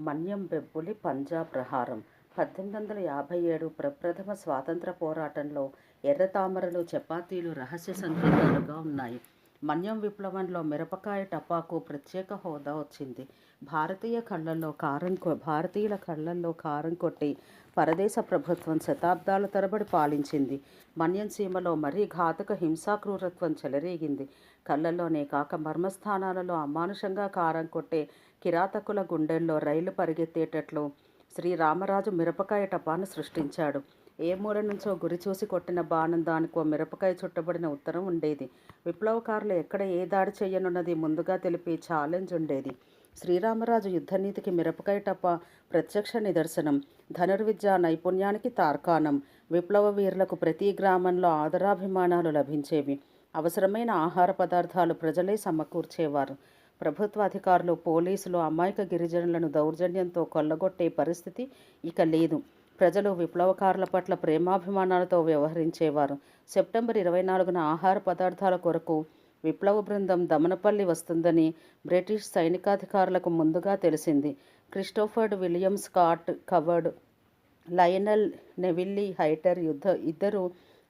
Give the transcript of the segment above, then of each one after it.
మన్యం బెబ్బులి పంజా ప్రహారం. పద్దెనిమిది వందల యాభై ఏడు ప్రప్రథమ స్వాతంత్ర పోరాటంలో ఎర్ర తామరలు చపాతీలు రహస్య సంకేతాలుగా ఉన్నాయి. మన్యం విప్లవంలో మిరపకాయ టపాకు ప్రత్యేక హోదా వచ్చింది. భారతీయ కళ్ళల్లో కారం కొ భారతీయుల కళ్ళల్లో కారం కొట్టి పరదేశ ప్రభుత్వం శతాబ్దాల తరబడి పాలించింది. మన్యం సీమలో మరీ ఘాతుక హింసా క్రూరత్వం చెలరేగింది. కళ్ళల్లోనే కాక మర్మస్థానాలలో అమానుషంగా కారం కొట్టే కిరాతకుల గుండెల్లో రైలు పరిగెత్తేటట్లు శ్రీరామరాజు మిరపకాయ టపాను సృష్టించాడు. ఏ మూల నుంచో గురి చూసి కొట్టిన బాణం దానికో మిరపకాయ చుట్టబడిన ఉత్తరం ఉండేది. విప్లవకారులు ఎక్కడ ఏ దాడి చేయనున్నది ముందుగా తెలిపే ఛాలెంజ్ ఉండేది. శ్రీరామరాజు యుద్ధనీతికి మిరపకాయ టప ప్రత్యక్ష నిదర్శనం. ధనుర్విద్య నైపుణ్యానికి తార్కాణం. విప్లవ వీరులకు ప్రతి గ్రామంలో ఆదరాభిమానాలు లభించేవి. అవసరమైన ఆహార పదార్థాలు ప్రజలే సమకూర్చేవారు. ప్రభుత్వ అధికారులు పోలీసులు అమాయక గిరిజనులను దౌర్జన్యంతో కొల్లగొట్టే పరిస్థితి ఇక లేదు. ప్రజలు విప్లవకారుల పట్ల ప్రేమాభిమానాలతో వ్యవహరించేవారు. సెప్టెంబర్ ఇరవై నాలుగున ఆహార పదార్థాల కొరకు విప్లవ బృందం దమనపల్లి వస్తుందని బ్రిటిష్ సైనికాధికారులకు ముందుగా తెలిసింది. Christopher William Scott Coward Lionel Neville Hyter యుద్ధ ఇద్దరు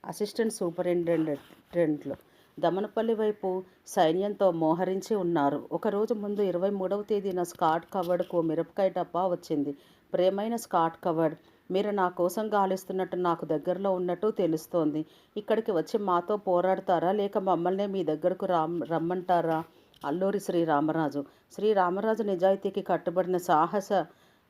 అసిస్టెంట్ సూపరింటెండెంట్లు దమనపల్లి వైపు సైన్యంతో మోహరించి ఉన్నారు. ఒకరోజు ముందు ఇరవై మూడవ తేదీన స్కాట్ కవర్డ్కు మిరపకాయ డబ్బా వచ్చింది. ప్రేమైన స్కాట్ కవర్డ్ మీరు నా కోసం గాలిస్తున్నట్టు నాకు దగ్గరలో ఉన్నట్టు తెలుస్తోంది. ఇక్కడికి వచ్చి మాతో పోరాడతారా? లేక మమ్మల్ని మీ దగ్గరకు రామ్ రమ్మంటారా? అల్లూరి శ్రీరామరాజు. శ్రీరామరాజు నిజాయితీకి కట్టుబడిన సాహస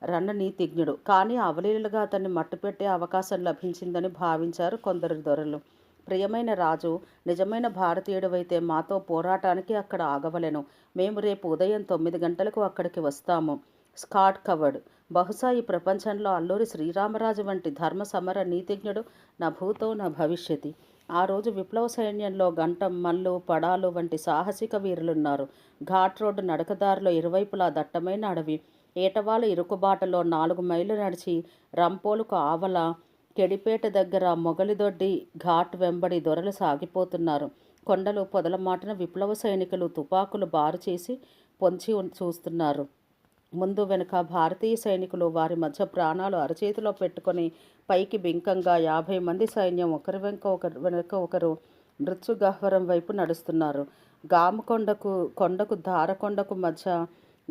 రణనీతిజ్ఞుడు. కానీ అవలీలుగా అతన్ని మట్టుపెట్టే అవకాశం లభించిందని భావించారు కొందరు దొరలు. ప్రియమైన రాజు నిజమైన భారతీయుడివైతే మాతో పోరాటానికి అక్కడ ఆగవలెను. మేము రేపు ఉదయం తొమ్మిది గంటలకు అక్కడికి వస్తాము. Scott Coward. బహుశా ఈ ప్రపంచంలో అల్లూరి శ్రీరామరాజు వంటి ధర్మ సమర నీతిజ్ఞుడు నా భూతో నా భవిష్యతి. ఆ రోజు విప్లవ సైన్యంలో గంటం మల్లు పడాలు వంటి సాహసిక వీరులున్నారు. ఘాట్ రోడ్డు నడకదారిలో ఇరువైపులా దట్టమైన అడవి. ఏటవాళ్ళ ఇరుకుబాటలో నాలుగు మైళ్ళు నడిచి రంపోలుకు ఆవల కెడిపేట దగ్గర మొగలిదొడ్డి ఘాట్ వెంబడి దొరలు సాగిపోతున్నారు. కొండలు పొదల మాటన విప్లవ సైనికులు తుపాకులు బారు చేసి పొంచి చూస్తున్నారు. ముందు వెనుక భారతీయ సైనికులు వారి మధ్య ప్రాణాలు అరచేతిలో పెట్టుకొని పైకి బింకంగా యాభై మంది సైన్యం ఒకరి వెనుక ఒకరు వెనుక ఒకరు మృత్యుగహ్వరం వైపు నడుస్తున్నారు. గామకొండకు కొండకు ధారకొండకు మధ్య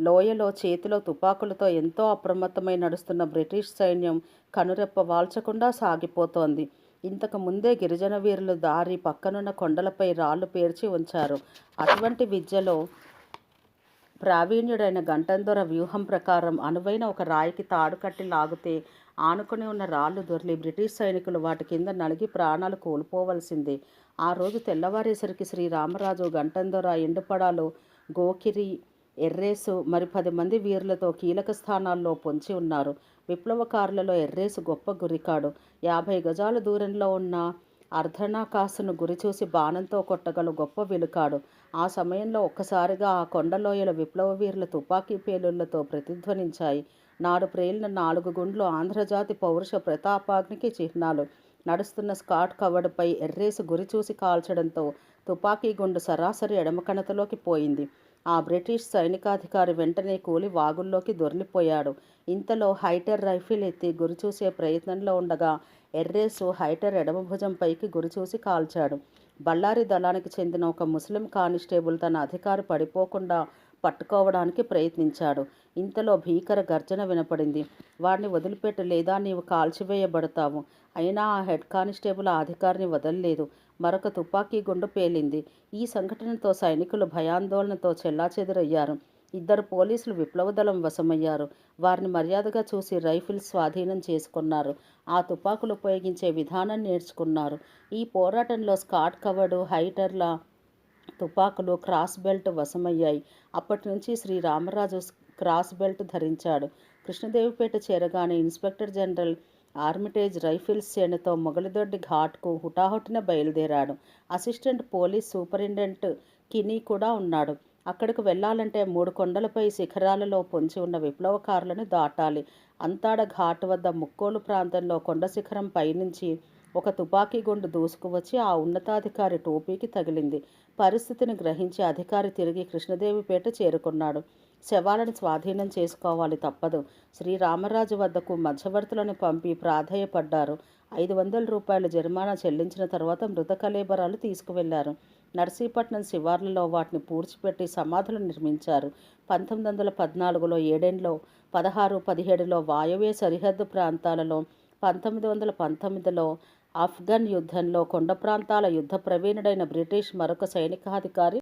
లోయలో చేతిలో తుపాకులతో ఎంతో అప్రమత్తమై నడుస్తున్న బ్రిటిష్ సైన్యం కనురెప్ప వాల్చకుండా సాగిపోతోంది. ఇంతకు ముందే గిరిజన వీరులు దారి పక్కనున్న కొండలపై రాళ్ళు పేర్చి ఉంచారు. అటువంటి విద్యలో ప్రావీణ్యుడైన గంటందొర వ్యూహం ప్రకారం అనువైన ఒక రాయికి తాడు కట్టి లాగితే ఆనుకుని ఉన్న రాళ్ళు దొర్లి బ్రిటిష్ సైనికులు వాటి కింద నలిగి ప్రాణాలు కోల్పోవలసిందే. ఆ రోజు తెల్లవారేసరికి శ్రీరామరాజు గంటందొర ఎండుపడాలు గోకిరి ఎర్రేసు మరి పది మంది వీరులతో కీలక స్థానాల్లో పొంచి ఉన్నారు. విప్లవకారులలో ఎర్రేసు గొప్ప గురికాడు. యాభై గజాల దూరంలో ఉన్న అర్ధనాకాసును గురిచూసి బాణంతో కొట్టగల గొప్ప వెలుకాడు ఆ సమయంలో ఒక్కసారిగా ఆ కొండలోయల విప్లవ వీరుల తుపాకీ పేలుళ్ళతో ప్రతిధ్వనించాయి. నాడు ప్రేలిన నాలుగు గుండ్లు ఆంధ్రజాతి పౌరుష ప్రతాపాగ్నికి చిహ్నాలు. నడుస్తున్న స్కాట్ కవర్డ్పై ఎర్రేసు గురిచూసి కాల్చడంతో తుపాకీ గుండు సరాసరి ఎడమకణతలోకి పోయింది. ఆ బ్రిటిష్ సైనికాధికారి వెంటనే కూలి వాగుల్లోకి దొర్లిపోయాడు ఇంతలో హైటర్ రైఫిల్ ఎత్తి గురిచూసే ప్రయత్నంలో ఉండగా ఎర్రేసు హైటర్ ఎడమ గురిచూసి కాల్చాడు. బళ్ళారి దళానికి చెందిన ఒక ముస్లిం కానిస్టేబుల్ తన అధికారి పడిపోకుండా పట్టుకోవడానికి ప్రయత్నించాడు. ఇంతలో భీకర గర్జన వినపడింది. వాడిని వదిలిపెట్టు లేదా నీవు కాల్చివేయబడతావు. అయినా ఆ హెడ్ కానిస్టేబుల్ ఆ అధికారిని వదలలేదు. మరొక తుపాకీ గుండు పేలింది. ఈ సంఘటనతో సైనికులు భయాందోళనతో చెల్లాచెదురయ్యారు. ఇద్దరు పోలీసులు విప్లవ దళం వశమయ్యారు. వారిని మర్యాదగా చూసి రైఫిల్స్ స్వాధీనం చేసుకున్నారు. ఆ తుపాకులు ఉపయోగించే విధానం నేర్చుకున్నారు. ఈ పోరాటంలో స్కాట్ కవర్డు హైటర్ల తుపాకులు క్రాస్ బెల్ట్ వశమయ్యాయి. అప్పటి నుంచి శ్రీ రామరాజు క్రాస్ బెల్ట్ ధరించాడు. కృష్ణదేవిపేట చేరగానే ఇన్స్పెక్టర్ జనరల్ ఆర్మిటేజ్ రైఫిల్స్ సేనతో మొగలిదొడ్డి ఘాట్కు హుటాహుటిన బయలుదేరాడు. అసిస్టెంట్ పోలీస్ సూపరింటెండెంట్ కినీ కూడా ఉన్నాడు. అక్కడికి వెళ్ళాలంటే మూడు కొండలపై శిఖరాలలో పొంచి ఉన్న విప్లవకారులను దాటాలి. అంతాడ ఘాట్ వద్ద ముక్కోలు ప్రాంతంలో కొండ శిఖరం పైనుంచి ఒక తుపాకీ గుండు దూసుకువచ్చి ఆ ఉన్నతాధికారి టోపీకి తగిలింది. పరిస్థితిని గ్రహించి అధికారి తిరిగి కృష్ణదేవిపేట చేరుకున్నాడు. శవాలను స్వాధీనం చేసుకోవాలి తప్పదు. శ్రీరామరాజు వద్దకు మధ్యవర్తులను పంపి ప్రాధేయపడ్డారు. ఐదు వందల రూపాయల జరిమానా చెల్లించిన తర్వాత మృత కళేబరాలు తీసుకువెళ్ళారు. నర్సీపట్నం శివార్లలో వాటిని పూడ్చిపెట్టి సమాధులు నిర్మించారు. పంతొమ్మిది వందల పద్నాలుగులో ఏడేండ్లో పదహారు పదిహేడులో వాయువ్య సరిహద్దు ప్రాంతాలలో పంతొమ్మిది వందల పంతొమ్మిదిలో ఆఫ్ఘన్ యుద్ధంలో కొండ ప్రాంతాల యుద్ధ ప్రవీణుడైన బ్రిటిష్ మరొక సైనికాధికారి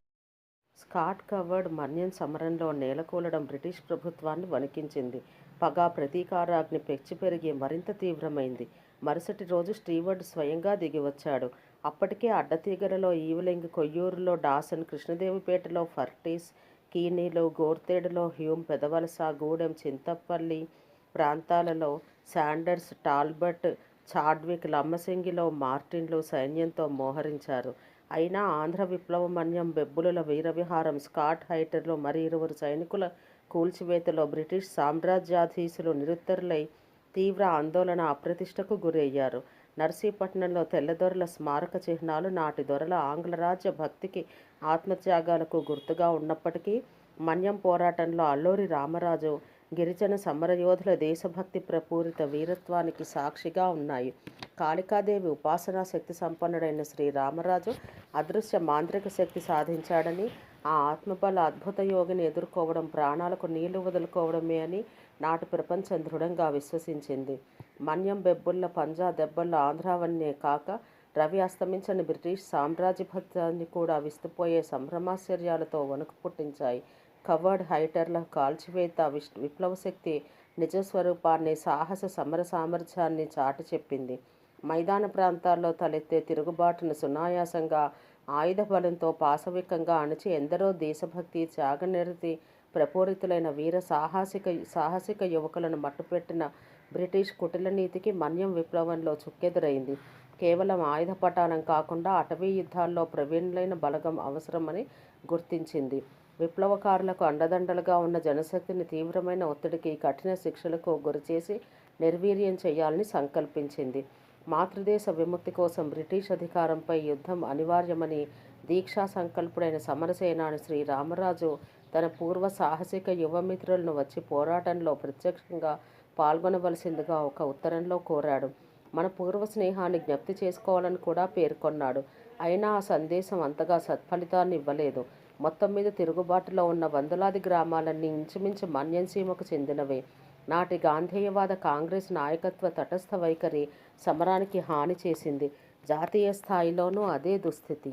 స్కాట్ కవర్డ్ మన్యన్ సమరంలో నేలకూలడం బ్రిటిష్ ప్రభుత్వాన్ని వణికించింది. పగా ప్రతీకారాగ్ని పెచ్చి పెరిగి మరింత తీవ్రమైంది. మరుసటి రోజు స్టీవర్డ్ స్వయంగా దిగివచ్చాడు. అప్పటికే అడ్డతీగలలో ఈవిలింగ్ కొయ్యూరులో డాసన్ కృష్ణదేవిపేటలో ఫర్టీస్ కీనీలో గోర్తేడులో హ్యూమ్ పెదవలస గూడెం చింతపల్లి ప్రాంతాలలో శాండర్స్ టాల్బర్ట్ చాడ్విక్ లమ్మసింగిలో మార్టిన్లు సైన్యంతో మోహరించారు. అయినా ఆంధ్ర విప్లవ మన్యం బెబ్బులుల వీరవిహారం స్కాట్ హైటర్లు మరి ఇరువురు సైనికుల కూల్చివేతలో బ్రిటిష్ సామ్రాజ్యాధీశులు నిరుత్తరులై తీవ్ర ఆందోళన అప్రతిష్టకు గురయ్యారు. నర్సీపట్నంలో తెల్లదొరల స్మారక చిహ్నాలు నాటి దొరల ఆంగ్లరాజ్య భక్తికి ఆత్మత్యాగాలకు గుర్తుగా ఉన్నప్పటికీ మన్యం పోరాటంలో అల్లూరి రామరాజు గిరిజన సమరయోధుల దేశభక్తి ప్రపూరిత వీరత్వానికి సాక్షిగా ఉన్నాయి. కాళికాదేవి ఉపాసనా శక్తి సంపన్నుడైన శ్రీ రామరాజు అదృశ్య మాంత్రిక శక్తి సాధించాడని ఆ ఆత్మబల అద్భుత యోగిని ఎదుర్కోవడం ప్రాణాలకు నీళ్ళు వదులుకోవడమే అని నాటి ప్రపంచం దృఢంగా విశ్వసించింది. మన్యం బెబ్బుల్ల పంజా దెబ్బల ఆంధ్రావన్నే కాక రవి అస్తమించని బ్రిటిష్ సామ్రాజ్యభత్యాన్ని కూడా విస్తుపోయే సంభ్రమాశ్చర్యాలతో వణుకు పుట్టించాయి. కవర్డ్ హైటర్ల కాల్చివేత విష్ విప్లవ శక్తి నిజ స్వరూపాన్ని సాహస సమర సామర్థ్యాన్ని చాటి చెప్పింది. మైదాన ప్రాంతాల్లో తలెత్తే తిరుగుబాటును సునాయాసంగా ఆయుధ బలంతో పాశవికంగా అణచి ఎందరో దేశభక్తి త్యాగనిరతి ప్రపూరితులైన వీర సాహసిక సాహసిక యువకులను మట్టుపెట్టిన బ్రిటిష్ కుటిల నీతికి మన్యం విప్లవంలో చుక్కెదురైంది. కేవలం ఆయుధ పటాలం కాకుండా అటవీ యుద్ధాల్లో ప్రవీణులైన బలగం అవసరమని గుర్తించింది. విప్లవకారులకు అండదండలుగా ఉన్న జనశక్తిని తీవ్రమైన ఒత్తిడికి కఠిన శిక్షలకు గురిచేసి నిర్వీర్యం చేయాలని సంకల్పించింది. మాతృదేశ విముక్తి కోసం బ్రిటిష్ అధికారంపై యుద్ధం అనివార్యమని దీక్షా సంకల్పుడైన సమరసేనాని శ్రీ రామరాజు తన పూర్వ సాహసిక యువమిత్రులను వచ్చి పోరాటంలో ప్రత్యక్షంగా పాల్గొనవలసిందిగా ఒక ఉత్తరంలో కోరాడు. మన పూర్వ స్నేహాన్ని జ్ఞప్తి చేసుకోవాలని కూడా పేర్కొన్నాడు. అయినా ఆ సందేశం అంతగా సత్ఫలితాన్ని ఇవ్వలేదు. మొత్తం మీద తిరుగుబాటులో ఉన్న వందలాది గ్రామాలన్నీ ఇంచుమించు మన్యంసీమకు చెందినవే. నాటి గాంధేయవాద కాంగ్రెస్ నాయకత్వ తటస్థ వైఖరి సమరానికి హాని చేసింది. జాతీయ స్థాయిలోనూ అదే దుస్థితి.